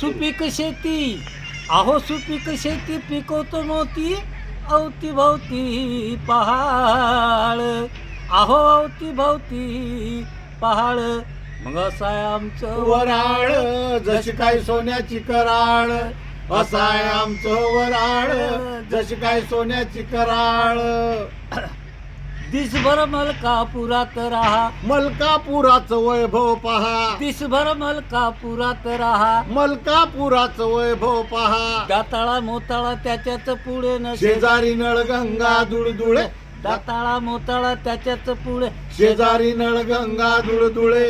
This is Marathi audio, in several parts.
सुपीक शेती अहो सुपीक शेती पिकवतो मोती अवतीभवती पहाड. अहो अवतीभवती पहाड. मग असं आहे आमचं वराळ. जशी काय सोन्याची कराळ. असाय आमचं वराळ जशी काय सोन्याची कराळ. दिसभर मलकापुरात राहा. मलकापुराचं वैभव पहा. दिसभर मलकापुरात राहा. मलकापुराचं वैभव पहा. दाताळा मोताळा त्याच्याच पुढे न शेजारी नळ गंगा दुळदुळे दाताळा मोताळा त्याच्याच पुढे. शेजारी नळ गंगा दुळदुळे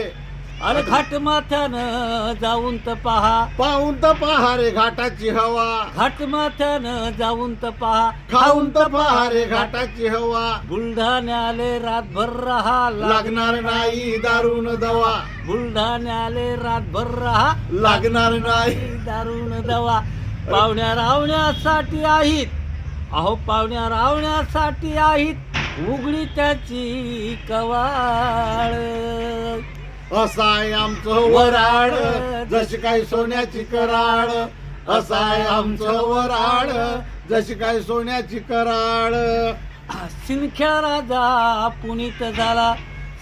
अरे घाट माथ्यानं जाऊन तर पहा. पाहून तर पहा रे घाटाची हवा. घाट माथ्यानं जाऊन तर पहा. खाऊन तर पहा रे घाटाची हवा. बुलढाण्याले रातभर राहा. लाग- लागणार नाही दारून दवा. बुलढाण्याले रातभर राहा. लागणार नाही दारून दवा. पाहुण्या रावण्यासाठी आहेत. अहो पाहुण्या रावण्यासाठी आहेत. उघडी त्याची कवाळ. असाय आमचं वराड. जशी काय सोन्याची कराड असाय आमचं वराड. जशी काय सोन्याची कराड. सिनख्या राजा पुनीत झाला.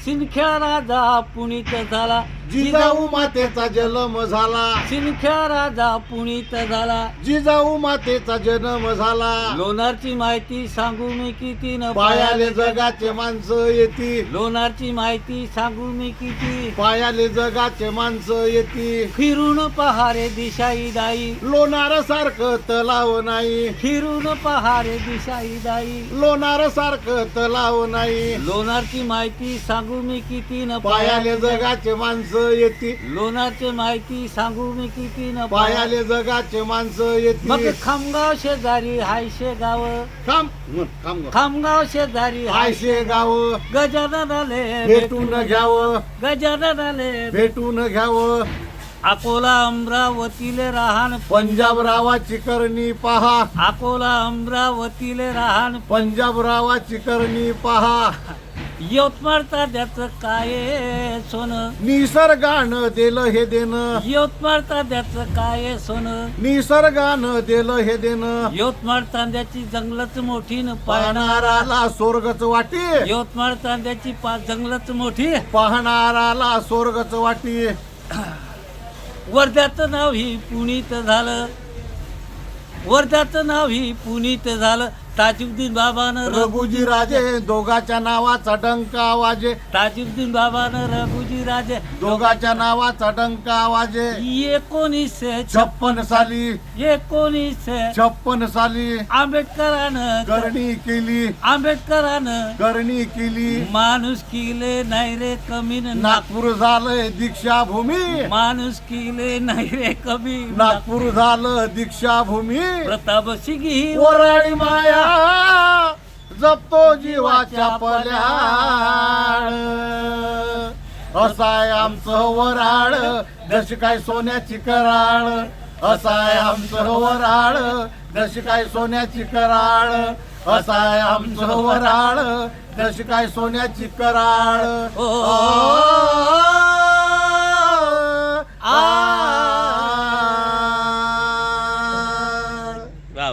सिनख्या राजा पुनीत झाला. जिजाऊ मातेचा जन्म झाला. सिनख्या राजा पुनीत झाला. जिजाऊ मातेचा जन्म झाला. लोणारची माहिती सांगू मी किती न पायाले जगाचे माणसं येती. लोणारची माहिती सांगू मी किती? पायाले जगाचे माणसं येती. फिरून पहारे दिशाई दाई. लोणार सारखं तलाव नाही. फिरून पहारे दिशाई दाई. लोणार सारखं तलाव नाही. लोणारची माहिती सांगू मी किती न पायाले जगाचे माणसं येती. लोणारची माहिती सांगू मी किती न पायाले जगाचे माणसं मग येती खामगाव शेजारी हायशे गाव. काम काम खामगाव शेजारी हाय आयशे गाव. गजानन आले भेटून घ्यावं. गजानन आले भेटून घ्यावं. अकोला अमरावतीले राहण पंजाब रावाची करणी पहा. अकोला अमरावतीले राहण पंजाब रावाची करणी पहा. यवतमाळ ताद्याचं काय सोनं? निसर्गानं दिलं हे देणं. यवतमाळ तांद्याचं काय सोनं? निसर्गानं दिलं हे देणं. यवतमाळ तांद्याची जंगलच मोठी न पाहणार. पाहणाराला स्वर्गच वाटी. यवतमाळ तांद्याची पाच जंगलच मोठी. पाहणाराला स्वर्गच वाटी. वर्ध्याचं नाव ही पुनीत झालं. वर्ध्याचं नाव ही पुनीत झालं. ताजुद्दीन बाबानं रघु रघुजी राजे दोघाच्या नावाचा डंका वाजे ताजुद्दीन बाबानं रघुजी राजे. दोघाच्या नावाचा डंका वाजे एकोणीसशे छप्पन साली. एकोणीसशे छप्पन साली. आंबेडकरानं करणी केली. आंबेडकरानं करणी केली. माणूस किले नाही रे कमी नागपूर झालंय दीक्षाभूमी. माणूस किले नाही रे कमी नागपूर झालं दीक्षाभूमी. प्रताप सिंगी वराडी माया. जपतो जीवाच्या पल्याळ. असाय आमचं वराळ जशी काय सोन्याची कराळ. असाय आमचं वराळ जशी काय सोन्याची कराळ. असाय आमचं वराळ जशी काय सोन्याची कराळ.